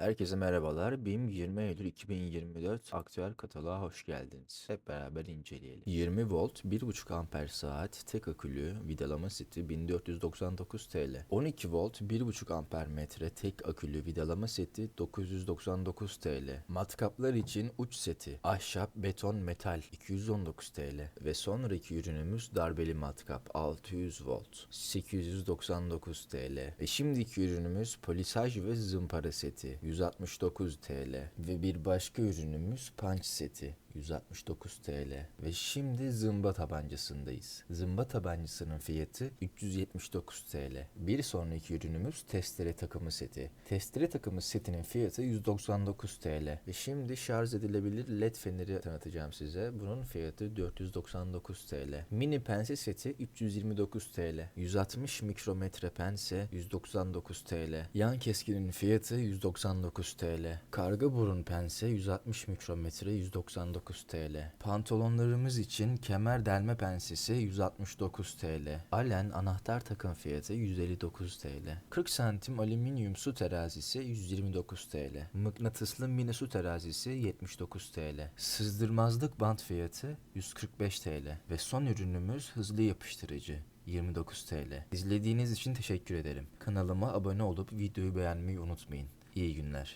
Herkese merhabalar. BİM 20 Eylül 2024 aktüel kataloğa hoş geldiniz. Hep beraber inceleyelim. 20 volt 1.5 amper saat tek akülü vidalama seti 1499 TL. 12 volt 1.5 amper metre tek akülü vidalama seti 999 TL. Matkaplar için uç seti ahşap, beton, metal 219 TL. Ve sonraki ürünümüz darbeli matkap 600 volt 899 TL. Ve şimdiki ürünümüz polisaj ve zımpara seti 169 TL ve bir başka ürünümüz punch seti 169 TL ve şimdi zımba tabancasındayız. Zımba tabancasının fiyatı 379 TL. Bir sonraki ürünümüz testere takımı seti. Testere takımı setinin fiyatı 199 TL ve şimdi şarj edilebilir led feneri tanıtacağım size. Bunun fiyatı 499 TL. Mini pense seti 329 TL. 160 mikrometre pense 199 TL. Yan keskinin fiyatı 199 TL. Karga burun pense 160 mikrometre 199 TL. Pantolonlarımız için kemer delme pensesi 169 TL. Allen anahtar takım fiyatı 159 TL. 40 santim alüminyum su terazisi 129 TL. Mıknatıslı mini su terazisi 79 TL. Sızdırmazlık bant fiyatı 145 TL. Ve son ürünümüz hızlı yapıştırıcı 29 TL. İzlediğiniz için teşekkür ederim. Kanalıma abone olup videoyu beğenmeyi unutmayın. İyi günler.